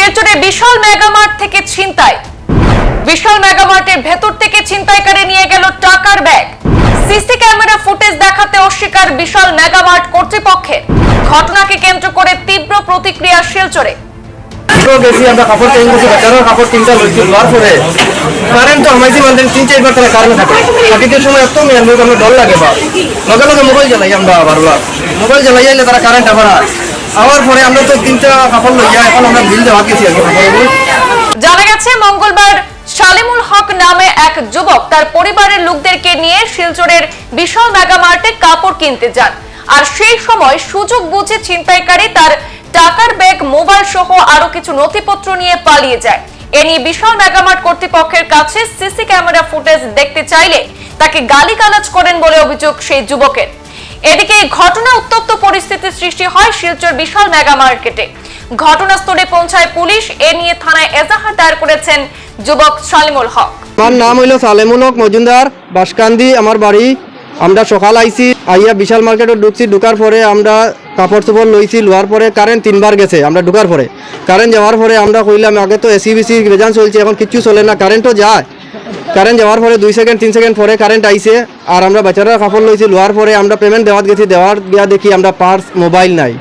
শিলচরে বিশাল Megamart থেকে ছিনতাই। বিশাল মেগামার্টের ভেতর থেকে ছিনতাইকারী নিয়ে গেল টাকার ব্যাগ। সিসি ক্যামেরা ফুটেজ দেখাতে অস্বীকার বিশাল মেগামার্ট কর্তৃপক্ষের ঘটনাকে কেন্দ্র করে তীব্র প্রতিক্রিয়া শিলচরে। আমরা মোবাইল জ্বালাই আমরা মোবাইল জ্বালাই তারা কারেন্ট আবার আওয়ার পরে আমরা তো তিনটা কাপড় লইয়া এখন আমরা আর জানা গেছে, মঙ্গলবার হক নামে এক যুবক তার পরিবারের লোকদেরকে নিয়ে শিলচরের বিশাল কাপড় কিনতে যান। আর সেই সময় সুযোগ বুঝে ছিনতাইকারী তার টাকার ব্যাগ, মোবাইল সহ আরও কিছু নথিপত্র নিয়ে পালিয়ে যায়। এ নিয়ে বিশাল মেগামার্ট কর্তৃপক্ষের কাছে সিসি ক্যামেরা ফুটেজ দেখতে চাইলে তাকে গালিগালাজ করেন বলে অভিযোগ সেই যুবকের। এদিকে ঘটনা উত্তপ্ত পরিস্থিতির সৃষ্টি হয় শিলচর বিশাল মেগা মার্কেটে। ঘটনাস্থলে পৌঁছায় পুলিশ। এ নিয়ে থানায় এজাহার দায়ের করেছেন যুবক সালিমুল হক। আমার নাম হইল সালেমুল হক মজুমদার, বাসকান্দি, আমার বাড়ি। আমরা সকাল আইছি, আইয়া বিশাল মার্কেটে ঢুকছি, ঢুকার পরে আমরা কাপড় চোপড় লইছি লোয়ার পরে কারেন্ট তিনবার গেছে, আমরা ঢুকার পরে। কারেন্ট যাওয়ার পরে আমরা কইলাম, আগে তো এসি বিসি রেজান চলছে, এখন কিচ্ছু চলে না কারেন্টও যায়। কারেন্ট যাওয়ার পরে দুই সেকেন্ড, তিন সেকেন্ড পরে কারেন্ট আইছে, আর আমরা বাচ্চারা কাপড় লইছি লোয়ার পরে আমরা পেমেন্ট দেওয়ার গেছি, দেওয়ার গিয়া দেখি আমরা পার্স মোবাইল নাই।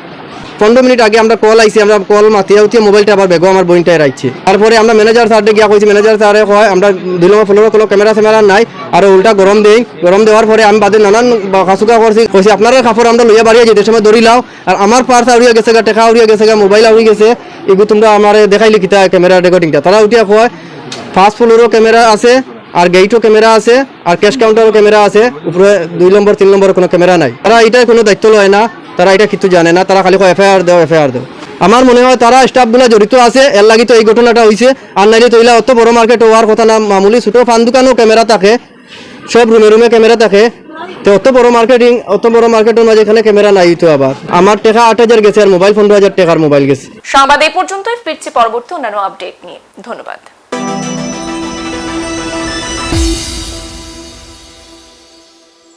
পনেরো মিনিট আগে আমরা কল আইছি, আমরা কল মাতিয়া উঠিয়ে মোবাইলটা আবার বেগো আমার বইনটাই রাখছি তারপরে আমরা ম্যানেজার স্যারকে গিয়া কইছি ম্যানেজার স্যারে কয়, আমরা নম্বর ফ্লোরে কোনো ক্যামেরা স্যামেরা নাই, আর উল্টা গরম দেই। গরম দেওয়ার পরে আমি বাদে নানান কাসুকা করছি, কইছি, আপনারা কাপড় আমরা লইয়া বাড়িয়ে যেতে সময় দড়ি লাও। আর আমার পার্স আউরিয়া গেছে গা, টেকা আউরিয়া গেছে গা মোবাইল আউরি গেছে। এগুলো তোমরা আমার দেখাইলি কিতা ক্যামেরা রেকর্ডিংটা তারা উঠিয়া কয় ফার্স্ট ফ্লোরও ক্যামেরা আছে। আর গেইটও ক্যামেরা আছে, আর ক্যাশ কাউন্টারও ক্যামেরা আছে, উপরে দুই নম্বর, তিন নম্বর কোনো ক্যামেরা নাই। তারা এটার কোনো দায়িত্ব লয় না, তারা এটা কিছু জানে না, তারা খালি এফআইআর দেও এফআইআর দেও। আমার মনে হয় তারা স্টাফগুলো জড়িত আছে, এর লাগি তো এই ঘটনাটা হয়েছে আর নাইলে তৈলা অত বড় মার্কেট হওয়ার কথা না, মামুলি ছোট ফান দোকানেও ক্যামেরা থাকে, সব রুমে রুমে ক্যামেরা থাকে। তো অত বড় মার্কেটিং অত বড় মার্কেটের মাঝে এখানে ক্যামেরা নাই তো আবার। আমার টাকা আট হাজার গেছে, আর মোবাইল পনেরো হাজার টাকার মোবাইল গেছে। সংবাদ এই পর্যন্তই, ফিরছি পরবর্তী অন্যান্য আপডেট নিয়ে। ধন্যবাদ।